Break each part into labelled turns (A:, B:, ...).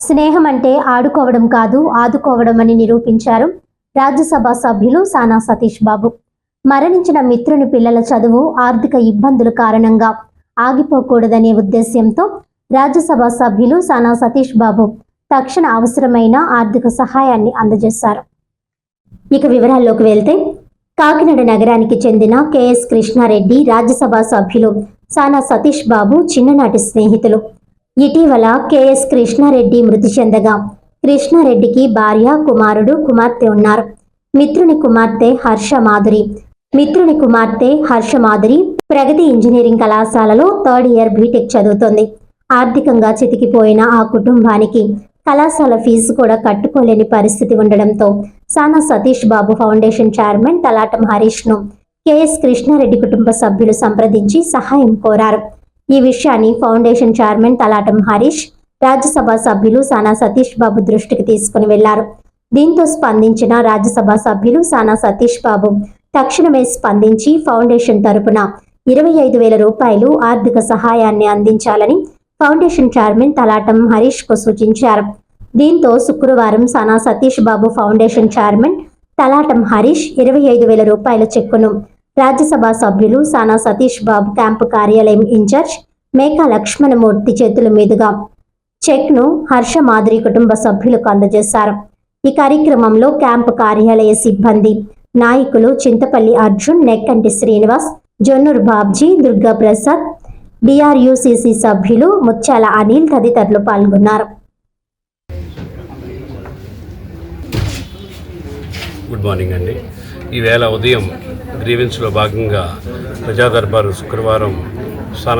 A: స్నేహం అంటే ఆడుకోవడం కాదు ఆదుకోవడం అని నిరూపించారు రాజ్యసభ సభ్యులు సానా సతీష్ బాబు. మరణించిన మిత్రుని పిల్లల చదువు ఆర్థిక ఇబ్బందుల కారణంగా ఆగిపోకూడదనే ఉద్దేశ్యంతో రాజ్యసభ సభ్యులు సానా సతీష్ బాబు తక్షణ అవసరమైన ఆర్థిక సహాయాన్ని అందజేశారు. ఇక వివరాల్లోకి వెళ్తే కాకినాడ నగరానికి చెందిన కెఎస్ కృష్ణారెడ్డి రాజ్యసభ సభ్యులు సానా సతీష్ బాబు చిన్ననాటి స్నేహితులు. ఇటీవల కెఎస్ కృష్ణారెడ్డి మృతి చెందగా కృష్ణారెడ్డికి భార్య కుమారుడు కుమార్తె ఉన్నారు. మిత్రుని కుమార్తె హర్ష మాధురి. మిత్రుని కుమార్తె హర్ష మాధురి ప్రగతి ఇంజనీరింగ్ కళాశాలలో థర్డ్ ఇయర్ బీటెక్ చదువుతోంది. ఆర్థికంగా చితికిపోయిన ఆ కుటుంబానికి కళాశాల ఫీజు కూడా కట్టుకోలేని పరిస్థితి ఉండడంతో సానా సతీష్ బాబు ఫౌండేషన్ చైర్మన్ తలాటం హరీష్ను కెఎస్ కృష్ణారెడ్డి కుటుంబ సభ్యులు సంప్రదించి సహాయం కోరారు. ఈ విషయాన్ని ఫౌండేషన్ చైర్మన్ తలాటం హరీష్ రాజ్యసభ సభ్యులు సానా సతీష్ బాబు దృష్టికి తీసుకుని వెళ్ళారు. దీంతో స్పందించిన రాజ్యసభ సభ్యులు సానా సతీష్ బాబు తక్షణమే స్పందించి ఫౌండేషన్ తరపున ఇరవై ఐదు వేల రూపాయలు ఆర్థిక సహాయాన్ని అందించాలని ఫౌండేషన్ చైర్మన్ తలాటం హరీష్కు సూచించారు. దీంతో శుక్రవారం సానా సతీష్ బాబు ఫౌండేషన్ చైర్మన్ తలాటం హరీష్ ఇరవై ఐదు వేల రూపాయల చెక్కును రాజ్యసభ సభ్యులు సానా సతీష్ బాబు క్యాంపు కార్యాలయం ఇన్ఛార్జ్ మేఘా లక్ష్మణమూర్తి చేతుల మీదుగా చెక్ను హర్ష మాధురి కుటుంబ సభ్యులకు అందజేశారు. ఈ కార్యక్రమంలో క్యాంపు కార్యాలయ సిబ్బంది నాయకులు చింతపల్లి అర్జున్ నెక్కంటి శ్రీనివాస్ జొన్నూరు బాబ్జీ దుర్గా ప్రసాద్ డిఆర్యుసిసి సభ్యులు ముత్యాల అనిల్ తదితరులు పాల్గొన్నారు.
B: గుడ్ మార్నింగ్ అండి. ఈవేళ ఉదయం గ్రీవెన్స్లో భాగంగా ప్రజా దర్బారు శుక్రవారం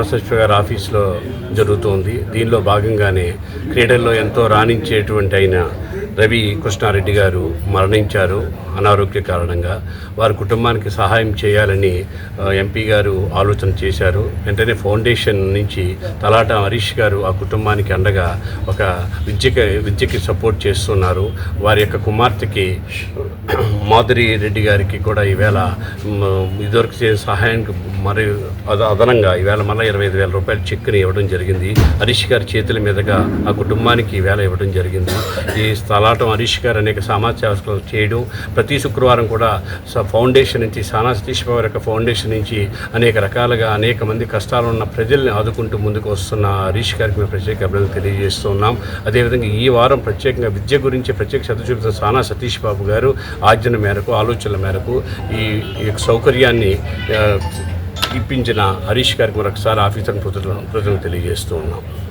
B: సచివ గారి ఆఫీస్లో జరుగుతోంది. దీనిలో భాగంగానే క్రీడల్లో ఎంతో రాణించేటువంటి అయిన రవి కృష్ణారెడ్డి గారు మరణించారు అనారోగ్య కారణంగా. వారి కుటుంబానికి సహాయం చేయాలని ఎంపీ గారు ఆలోచన చేశారు. వెంటనే ఫౌండేషన్ నుంచి తలాట హరీష్ గారు ఆ కుటుంబానికి అండగా ఒక విద్యకి విద్యకి సపోర్ట్ చేస్తున్నారు. వారి యొక్క కుమార్తెకి మాధురి రెడ్డి గారికి కూడా ఈవేళ ఇదివరకు చేసిన సహాయానికి మరి అద అదనంగా ఈవేళ మళ్ళీ ఇరవై ఐదు వేల రూపాయల చెక్ని ఇవ్వడం జరిగింది. హరీష్ గారి చేతుల మీదుగా ఆ కుటుంబానికి ఈవేళ ఇవ్వడం జరిగింది. ఈ స్థలాటం హరీష్ గారు అనేక సమాజ చేయడం. ప్రతి శుక్రవారం కూడా స- ఫౌండేషన్ నుంచి సానా సతీష్ బాబు యొక్క ఫౌండేషన్ నుంచి అనేక రకాలుగా అనేక మంది కష్టాలు ఉన్న ప్రజల్ని ఆదుకుంటూ ముందుకు వస్తున్న హరీష్ గారికి మేము ప్రత్యేక అభినందనలు తెలియజేస్తున్నాం. అదేవిధంగా ఈ వారం ప్రత్యేకంగా విద్య గురించి ప్రత్యేక శ్రద్ధ చూపుతున్న సానా సతీష్ బాబు గారు ఆజ్ఞ మేరకు ఆలోచనల మేరకు ఈ ఈ యొక్క సౌకర్యాన్ని ఇప్పించిన హరీష్ గారికి మరొకసారి ఆఫీసర్ కృతజ్ఞతలు తెలియజేస్తూ ఉన్నాం.